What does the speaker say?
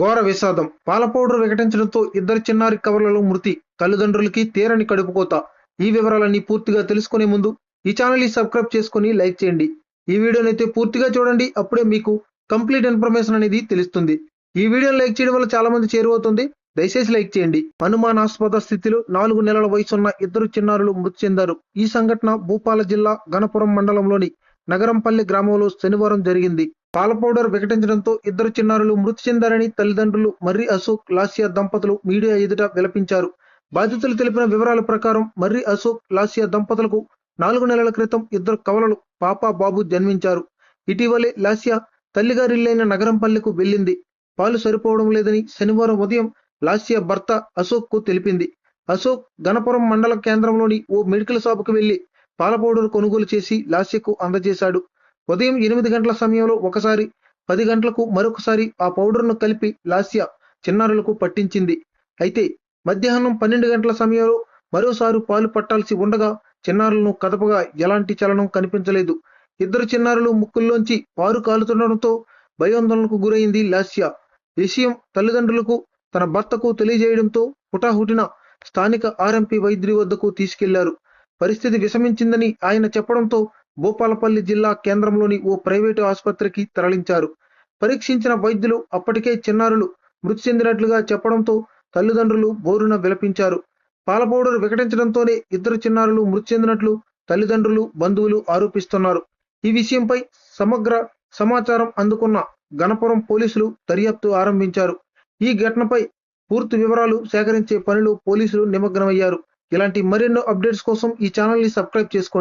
ఘోర విషాదం. పాల పౌడర్ వికటించడంతో ఇద్దరు చిన్నారి కవర్లలో మృతి. తల్లిదండ్రులకి తీరని కడుపుకోత ఈ వివరాలన్నీ పూర్తిగా తెలుసుకునే ముందు ఈ ఛానల్ని సబ్స్క్రైబ్ చేసుకుని లైక్ చేయండి. ఈ వీడియోనైతే అయితే పూర్తిగా చూడండి. అప్పుడే మీకు కంప్లీట్ ఇన్ఫర్మేషన్ అనేది తెలుస్తుంది. ఈ వీడియోని లైక్ చేయడం వల్ల చాలా మంది చేరువవుతుంది. దయచేసి లైక్ చేయండి. అనుమానాస్పద స్థితిలో నాలుగు నెలల వయసున్న ఇద్దరు చిన్నారులు మృతి చెందారు. ఈ సంఘటన భూపాల జిల్లా గణపురం మండలంలోని నగరంపల్లి గ్రామంలో శనివారం జరిగింది. పాల పౌడర్ వికటించడంతో ఇద్దరు చిన్నారులు మృతి చెందారని తల్లిదండ్రులు మర్రి అశోక్ లాసియా దంపతులు మీడియా ఎదుట విలపించారు. బాధితులు తెలిపిన వివరాల ప్రకారం మర్రి అశోక్ లాసియా దంపతులకు నాలుగు నెలల క్రితం ఇద్దరు కవలలు పాప బాబు జన్మించారు. ఇటీవలే లాస్యా తల్లిగారిల్లైన నగరంపల్లికు వెళ్ళింది. పాలు సరిపోవడం లేదని శనివారం ఉదయం లాసియా భర్త అశోక్కు తెలిపింది. అశోక్ గణపురం మండల కేంద్రంలోని ఓ మెడికల్ షాపుకు వెళ్ళి పాల పౌడర్ కొనుగోలు చేసి లాస్యకు అందజేశాడు. ఉదయం ఎనిమిది గంటల సమయంలో ఒకసారి పది గంటలకు మరొకసారి ఆ పౌడర్ను కలిపి లాస్య చిన్నారులకు పట్టించింది. అయితే మధ్యాహ్నం పన్నెండు గంటల సమయంలో మరోసారి పాలు పట్టాల్సి ఉండగా చిన్నారులను కదపగా ఎలాంటి చలనం కనిపించలేదు. ఇద్దరు చిన్నారులు ముక్కుల్లోంచి పారు కాలుతుండడంతో భయాందోళనకు గురైంది లాస్య. విషయం తల్లిదండ్రులకు తన భర్తకు తెలియజేయడంతో హుటాహుటిన స్థానిక ఆర్ఎంపీ వైద్యుడి వద్దకు తీసుకెళ్ళారు. పరిస్థితి విషమించిందని ఆయన చెప్పడంతో భూపాలపల్లి జిల్లా కేంద్రంలోని ఓ ప్రైవేటు ఆసుపత్రికి తరలించారు. పరీక్షించిన వైద్యులు అప్పటికే చిన్నారులు మృతి చెందినట్లుగా చెప్పడంతో తల్లిదండ్రులు బోరున విలపించారు. పాల పౌడర్ వికటించడంతోనే ఇద్దరు చిన్నారులు మృతి చెందినట్లు తల్లిదండ్రులు బంధువులు ఆరోపిస్తున్నారు. ఈ విషయంపై సమగ్ర సమాచారం అందుకున్న గణపురం పోలీసులు దర్యాప్తు ఆరంభించారు. ఈ ఘటనపై పూర్తి వివరాలు సేకరించే పనిలో పోలీసులు నిమగ్నమయ్యారు. ఇలాంటి మరెన్నో అప్డేట్స్ కోసం ఈ ఛానల్ని సబ్స్క్రైబ్ చేసుకోండి.